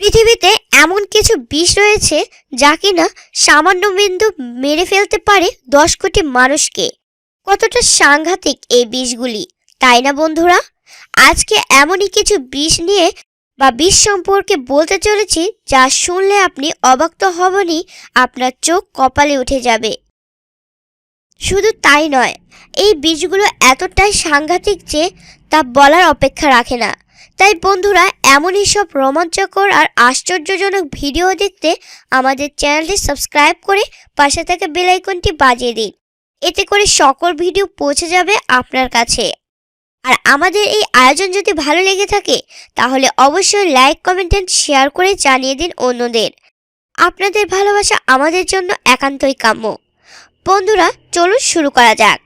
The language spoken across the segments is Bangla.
পৃথিবীতে এমন কিছু বিষ রয়েছে যা কিনা সামান্য বিন্দু মেরে ফেলতে পারে দশ কোটি মানুষকে। কতটা সাংঘাতিক এই বিষগুলি, তাই না বন্ধুরা? আজকে এমনই কিছু বিষ নিয়ে বা বিষ সম্পর্কে বলতে চলেছি যা শুনলে আপনি অবাক তো হবেনই, আপনার চোখ কপালে উঠে যাবে। শুধু তাই নয়, এই বীজগুলো এতটাই সাংঘাতিক যে তা বলার অপেক্ষা রাখে না। তাই বন্ধুরা, এমনই সব রোমাঞ্চকর আর আশ্চর্যজনক ভিডিও দেখতে আমাদের চ্যানেলটি সাবস্ক্রাইব করে পাশে থাকা বেল আইকনটি বাজিয়ে দিন। এতে করে সকল ভিডিও পৌঁছে যাবে আপনার কাছে। আর আমাদের এই আয়োজন যদি ভালো লেগে থাকে, তাহলে অবশ্যই লাইক, কমেন্ট এন্ড শেয়ার করে জানিয়ে দিন অন্যদের। আপনাদের ভালোবাসা আমাদের জন্য একান্তই কাম্য। বন্ধুরা, চলুন শুরু করা যাক।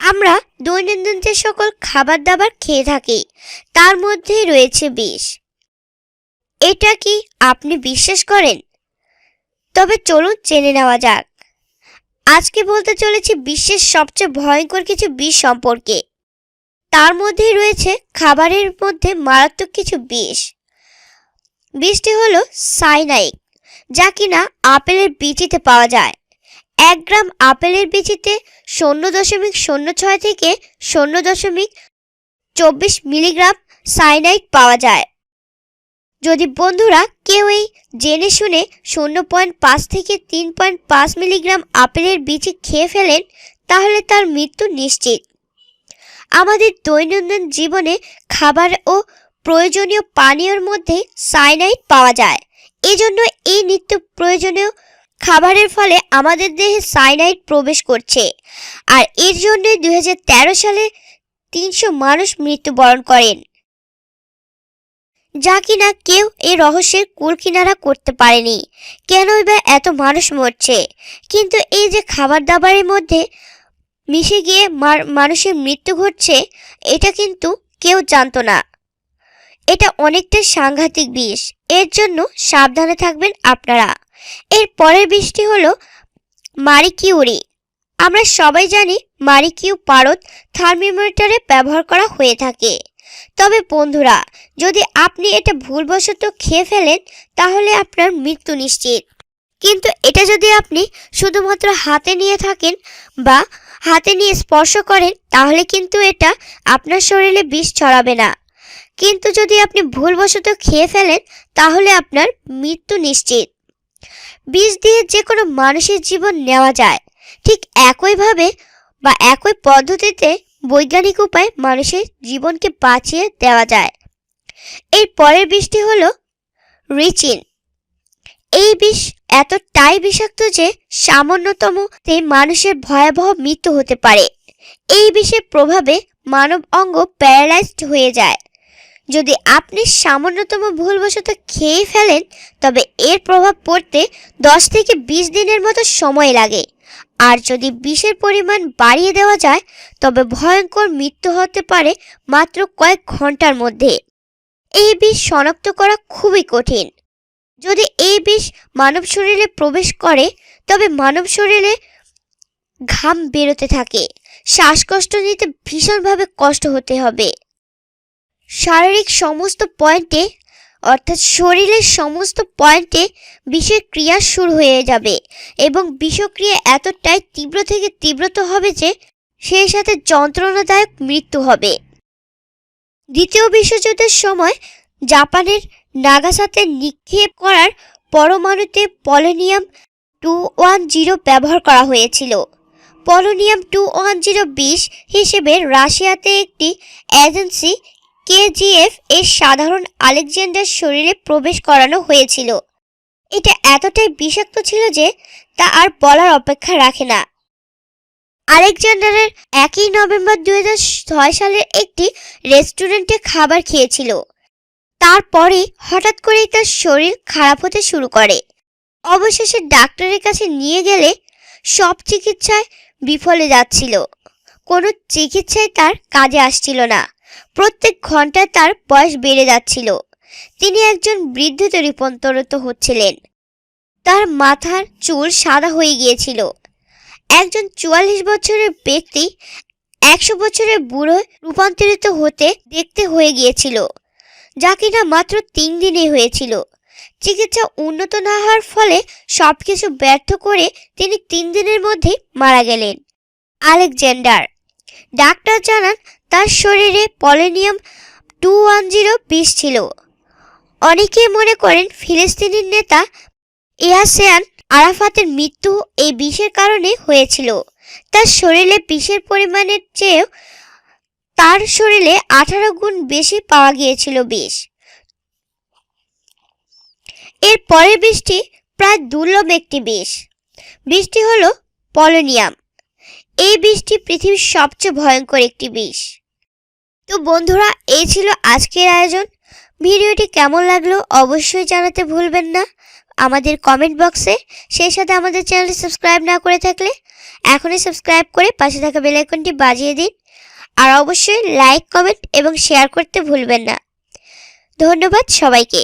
আমরা দৈনন্দিন যে সকল খাবার দাবার খেয়ে থাকি, তার মধ্যেই রয়েছে বিষ। এটা কি আপনি বিশ্বাস করেন? তবে চলুন জেনে নেওয়া যাক। আজকে বলতে চলেছি বিশ্বের সবচেয়ে ভয়ঙ্কর কিছু বিষ সম্পর্কে। তার মধ্যেই রয়েছে খাবারের মধ্যে মারাত্মক কিছু বিষ। বিষটি হলো সাইনাইক, যা কিনা আপেলের বিচিতে পাওয়া যায়। এক গ্রাম আপেলের বিচিতে শূন্য দশমিক শূন্য ছয় থেকে শূন্য দশমিক চব্বিশ মিলিগ্রাম সাইনাইড পাওয়া যায়। যদি বন্ধুরা কেউ এই জেনে শুনে শূন্য পয়েন্ট পাঁচ থেকে তিন পয়েন্ট পাঁচ মিলিগ্রাম আপেলের বিচি খেয়ে ফেলেন, তাহলে তার মৃত্যু নিশ্চিত। আমাদের দৈনন্দিন জীবনে খাবার ও প্রয়োজনীয় পানীয়র মধ্যে সাইনাইড পাওয়া যায়। এজন্য এই নিত্য প্রয়োজনীয় খাবারের ফলে আমাদের দেহে সাইনাইড প্রবেশ করছে। আর এর জন্য দুই সালে তিনশো মানুষ মৃত্যুবরণ করেন। যা কিনা কেউ এই রহস্যের কুল কিনারা করতে পারেনি। কেনই বা এত মানুষ মরছে? কিন্তু এই যে খাবার দাবারের মধ্যে মিশে গিয়ে মানুষের মৃত্যু ঘটছে, এটা কিন্তু কেউ জানতো না। এটা অনেকটা সাংঘাতিক বিষ। এর জন্য সাবধানে থাকবেন আপনারা। এর পরের বিষটি হলো মারিকিউরি। আমরা সবাই জানি মারিকিউ পারদ থার্মিমিটারে ব্যবহার করা হয়ে থাকে। তবে বন্ধুরা, যদি আপনি এটা ভুলবশত খেয়ে ফেলেন, তাহলে আপনার মৃত্যু নিশ্চিত। কিন্তু এটা যদি আপনি শুধুমাত্র হাতে নিয়ে থাকেন বা হাতে নিয়ে স্পর্শ করেন, তাহলে কিন্তু এটা আপনার শরীরে বিষ ছড়াবে না। কিন্তু যদি আপনি ভুলবশত খেয়ে ফেলেন, তাহলে আপনার মৃত্যু নিশ্চিত। বিষ দিয়ে যে কোনো মানুষের জীবন নেওয়া যায়। ঠিক একইভাবে বা একই পদ্ধতিতে বৈজ্ঞানিক উপায়ে মানুষের জীবনকে বাঁচিয়ে দেওয়া যায়। এর পরের বিষটি হলো রিচিন। এই বিষ এতটাই বিষাক্ত যে সামান্যতমতে মানুষের ভয়াবহ মৃত্যু হতে পারে। এই বিষের প্রভাবে মানব অঙ্গ প্যারালাইজড হয়ে যায়। যদি আপনি সামান্যতম ভুলবশত খেয়ে ফেলেন, তবে এর প্রভাব পড়তে দশ থেকে বিশ দিনের মতো সময় লাগে। আর যদি বিষের পরিমাণ বাড়িয়ে দেওয়া যায়, তবে ভয়ঙ্কর মৃত্যু হতে পারে মাত্র কয়েক ঘণ্টার মধ্যে। এই বিষ শনাক্ত করা খুবই কঠিন। যদি এই বিষ মানব শরীরে প্রবেশ করে, তবে মানব শরীরে ঘাম বেরোতে থাকে। শ্বাসকষ্ট নিতে ভীষণভাবে কষ্ট হতে হবে। শারীরিক সমস্ত পয়েন্টে, অর্থাৎ শরীরের সমস্ত পয়েন্টে বিষের ক্রিয়া শুরু হয়ে যাবে এবং বিষক্রিয়া এতটাই তীব্র থেকে তীব্রতর হবে যে সেই সাথে যন্ত্রণাদায়ক মৃত্যু হবে। দ্বিতীয় বিশ্বযুদ্ধের সময় জাপানের নাগাসাতে নিক্ষেপ করার পরমাণুতে পলোনিয়াম টু ওয়ান জিরো ব্যবহার করা হয়েছিল। পলোনিয়াম টু ওয়ান জিরো বিষ হিসেবে রাশিয়াতে একটি এজেন্সি কেজিএফ এর সাধারণ আলেকজান্ডার শরীরে প্রবেশ করানো হয়েছিল। এটা এতটাই বিষাক্ত ছিল যে তা আর বলার অপেক্ষা রাখে না। আলেকজান্ডারের একই নভেম্বর দুই সালের একটি রেস্টুরেন্টে খাবার খেয়েছিল। তারপরে হঠাৎ করেই তার শরীর খারাপ হতে শুরু করে। অবশেষে ডাক্তারের কাছে নিয়ে গেলে সব চিকিৎসায় বিফলে যাচ্ছিল। কোনো চিকিৎসায় তার কাজে আসছিল না। প্রত্যেক ঘন্টায় তার বয়স বেড়ে যাচ্ছিল। তিনি একজন বৃদ্ধতে রূপান্তরিত হচ্ছিলেন। তার মাথার চুল সাদা হয়ে গিয়েছিল। একজন চুয়াল্লিশ বছরের ব্যক্তি একশো বছরের বুড়ো রূপান্তরিত হতে দেখতে হয়ে গিয়েছিল, যা কিনা মাত্র তিন দিনে হয়েছিল। চিকিৎসা উন্নত না হওয়ার ফলে সব কিছু ব্যর্থ করে তিনি তিন দিনের মধ্যেই মারা গেলেন। আলেকজান্ডার ডাক্তার জানান, তার শরীরে পলিনিয়াম টু ওয়ান জিরো বিষ ছিল। অনেকেই মনে করেন ফিলিস্তিনের নেতা ইয়াসেয়ান আরাফাতের মৃত্যু এই বিষের কারণে হয়েছিল। তার শরীরে বিষের পরিমাণের চেয়েও তার শরীরে আঠারো গুণ বেশি পাওয়া গিয়েছিল বিষ। এর পরের বিষটি প্রায় দুর্লভ একটি বিষ। বিষটি হলো পলোনিয়াম। এই বিষটি পৃথিবীর সবচেয়ে ভয়ঙ্কর একটি বিষ। তো বন্ধুরা এই ছিল আজকের আয়োজন। ভিডিওটি কেমন লাগল অবশ্যই জানাতে ভুলবেন না। আমাদের কমেন্ট বক্সে সেই সাথে আমাদের চ্যানেলটি সাবস্ক্রাইব না করে থাকলে এখনই সাবস্ক্রাইব করে পাশে থাকা বেল আইকনটি বাজিয়ে দিন। আর অবশ্যই লাইক কমেন্ট এবং শেয়ার করতে ভুলবেন না। ধন্যবাদ সবাইকে।